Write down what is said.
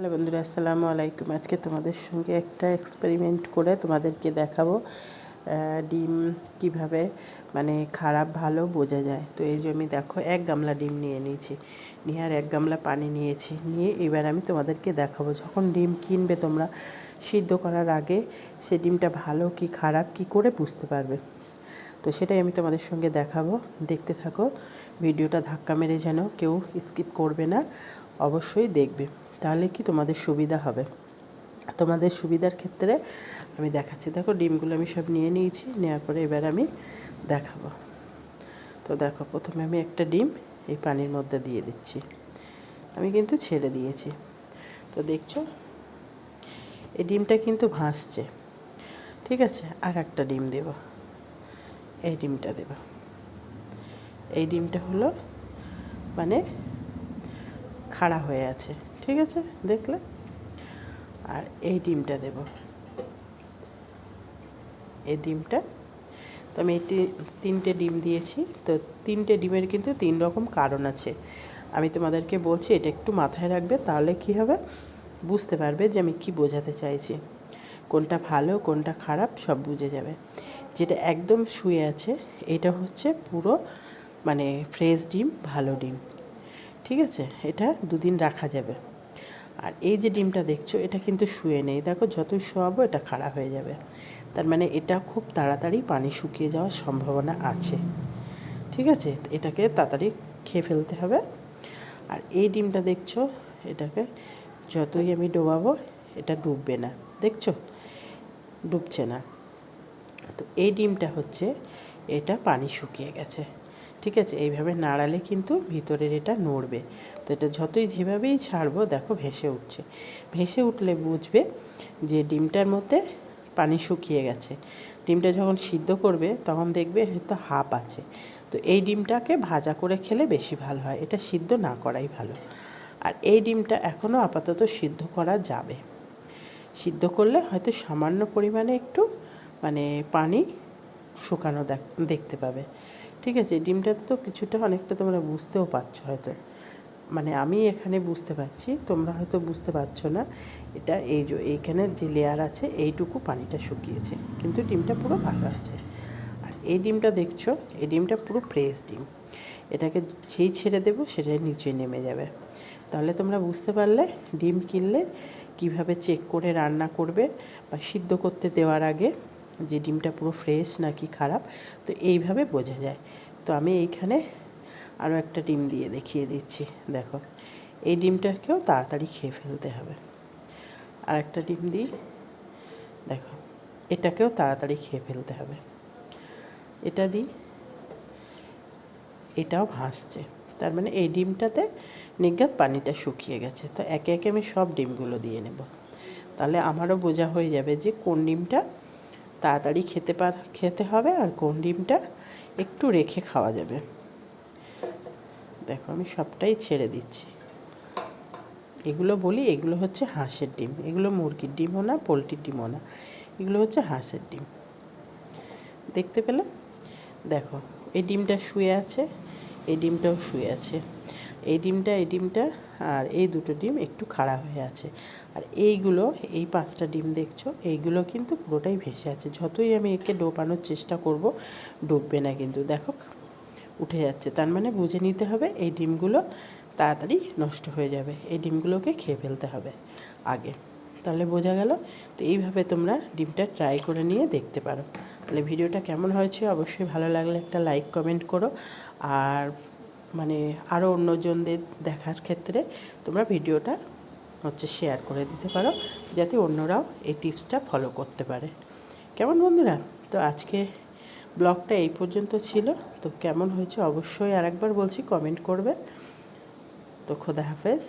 Hello বন্ধুরা, আসসালামু আলাইকুম। আজকে তোমাদের সঙ্গে একটা এক্সপেরিমেন্ট করে তোমাদেরকে দেখাবো ডিম কীভাবে মানে খারাপ, ভালো বোঝা যায়। তো এই যে আমি দেখো, এক গামলা ডিম নিয়ে নিয়েছি। নিয়ে আর এক গামলা পানি নিয়েছি। নিয়ে এবার আমি তোমাদেরকে দেখাবো, যখন ডিম কিনবে তোমরা সিদ্ধ করার আগে সে ডিমটা ভালো কি খারাপ, কি করে বুঝতে পারবে। তো সেটাই আমি তোমাদের সঙ্গে দেখাবো। দেখতে থাকো, ভিডিওটা ধাক্কা মেরে যেন কেউ স্কিপ করবে না, অবশ্যই দেখবে। তাহলে কি তোমাদের সুবিধা হবে? তোমাদের সুবিধার ক্ষেত্রে আমি দেখাচ্ছি। দেখো, ডিমগুলো আমি সব নিয়ে নিয়েছি নেওয়ার পরে এবার আমি দেখাবো। তো দেখো, প্রথমে আমি একটা ডিম এই পানির মধ্যে দিয়ে দিচ্ছি। আমি কিন্তু ছেড়ে দিয়েছি। তো দেখছ, এই ডিমটা কিন্তু ভাসছে। ঠিক আছে, আর একটা ডিম দেব। এই ডিমটা দেব। এই ডিমটা হলো মানে খাড়া হয়ে আছে। ঠিক আছে? দেখলে? আর এই ডিমটা দেব। এই ডিমটা। তো আমি এই তিনটে ডিম দিয়েছি। তো তিনটে ডিমের কিন্তু তিন রকম কারণ আছে। আমি তোমাদেরকে বলছি, এটা একটু মাথায় রাখবে, তাহলে কি হবে? বুঝতে পারবে যে আমি কি বোঝাতে চাইছি। কোনটা ভালো, কোনটা খারাপ, সব বুঝে যাবে। যেটা একদম শুয়ে আছে, এটা হচ্ছে পুরো মানে ফ্রেশ ডিম, ভালো ডিম। ঠিক আছে? এটা দুদিন রাখা যাবে। আর এই যে ডিমটা দেখছ, এটা কিন্তু শুয়ে নেই। দেখো, যতই শোয়াবো, এটা খারাপ হয়ে যাবে। তার মানে এটা খুব তাড়াতাড়ি পানি শুকিয়ে যাওয়ার সম্ভাবনা আছে। ঠিক আছে? এটাকে তাড়াতাড়ি খেয়ে ফেলতে হবে। আর এই ডিমটা দেখছ, এটাকে যতই আমি ডোবাবো, এটা ডুববে না। দেখছ? ডুবছে না। তো এই ডিমটা হচ্ছে, এটা পানি শুকিয়ে গেছে। ঠিক আছে? এইভাবে নাড়ালে কিন্তু ভিতরের এটা নড়বে। তো এটা যতই যেভাবেই ছাড়বো, দেখো ভেসে উঠছে। ভেসে উঠলে বুঝবে যে ডিমটার মধ্যে পানি শুকিয়ে গেছে। ডিমটা যখন সিদ্ধ করবে, তখন দেখবে হয়তো হাফ আছে। তো এই ডিমটাকে ভাজা করে খেলে বেশি ভালো হয়। এটা সিদ্ধ না করাই ভালো। আর এই ডিমটা এখনও আপাতত সিদ্ধ করা যাবে। সিদ্ধ করলে হয়তো সামান্য পরিমাণে একটু মানে পানি শুকানো দেখ- দেখতে পাবে। ঠিক আছে, ডিমটাতে তো কিছুটা অনেকটা তোমরা বুঝতেও পারছ হয়তো। মানে আমি এখানে বুঝতে পারছি, তোমরা হয়তো বুঝতে পারছ না। এটা এই যে এইখানে যে লেয়ার আছে, এইটুকু পানিটা শুকিয়েছে, কিন্তু ডিমটা পুরো ভালো আছে। আর এই ডিমটা দেখছ, এই ডিমটা পুরো ফ্রেশ ডিম। এটাকে যেই ছেড়ে দেবো, সেটাই নিচে নেমে যাবে। তাহলে তোমরা বুঝতে পারলে, ডিম কিনলে কীভাবে চেক করে রান্না করবে বা সিদ্ধ করতে দেওয়ার আগে যে ডিমটা পুরো ফ্রেশ নাকি খারাপ, তো এইভাবে বোঝা যায়। তো আমি এইখানে আরও একটা ডিম দিয়ে দেখিয়ে দিচ্ছি, দেখো। এই ডিমটাকেও তাড়াতাড়ি খেয়ে ফেলতে হবে। আর একটা ডিম দিই দেখো, এটাকেও তাড়াতাড়ি খেয়ে ফেলতে হবে। এটা দিই এটাও ভাসছে তার মানে এই ডিমটাতে নিজ্ঞাত পানিটা শুকিয়ে গেছে। তো একে একে আমি সব ডিমগুলো দিয়ে নেব। তাহলে আমারও বোঝা হয়ে যাবে যে কোন ডিমটা তাড়াতাড়ি খেতে পার, খেতে হবে আর কোন ডিমটা একটু রেখে খাওয়া যাবে। দেখো, আমি সবটাই ছেড়ে দিচ্ছি। এগুলো বলি, এগুলো হচ্ছে হাঁসের ডিম। এগুলো মুরগির ডিমও না, পোলট্রির ডিমও না। এগুলো হচ্ছে হাঁসের ডিম। দেখতে পেলে? দেখো, এই ডিমটা শুয়ে আছে, এই ডিমটাও শুয়ে আছে। এই ডিমটা এই ডিমটা, আর এই দুটো ডিম একটু খাড়া হয়ে আছে। আর এইগুলো, এই পাঁচটা ডিম দেখছ, এইগুলো কিন্তু পুরোটাই ভেসে আছে। যতই আমি একে ডোবানোর চেষ্টা করব, ডুববে না কিন্তু। দেখো উঠে যাচ্ছে। তার মানে বুঝে নিতে হবে এই ডিমগুলো তাড়াতাড়ি নষ্ট হয়ে যাবে। এই ডিমগুলোকে খেয়ে ফেলতে হবে আগে। তাহলে বোঝা গেল? তো এইভাবে তোমরা ডিমটা ট্রাই করে নিয়ে দেখতে পারো। তাহলে ভিডিওটা কেমন হয়েছে? অবশ্যই ভালো লাগলে একটা লাইক কমেন্ট করো। আর মানে আরও অন্যজনদের দেখার ক্ষেত্রে তোমরা ভিডিওটা হচ্ছে শেয়ার করে দিতে পারো, যাতে অন্যরাও এই টিপসটা ফলো করতে পারে। কেমন বন্ধুরা? তো আজকে ব্লগটা এই পর্যন্ত ছিল। তো কেমন হয়েছে অবশ্যই আরেকবার বলছি, কমেন্ট করবে তো খোদা হাফেজ।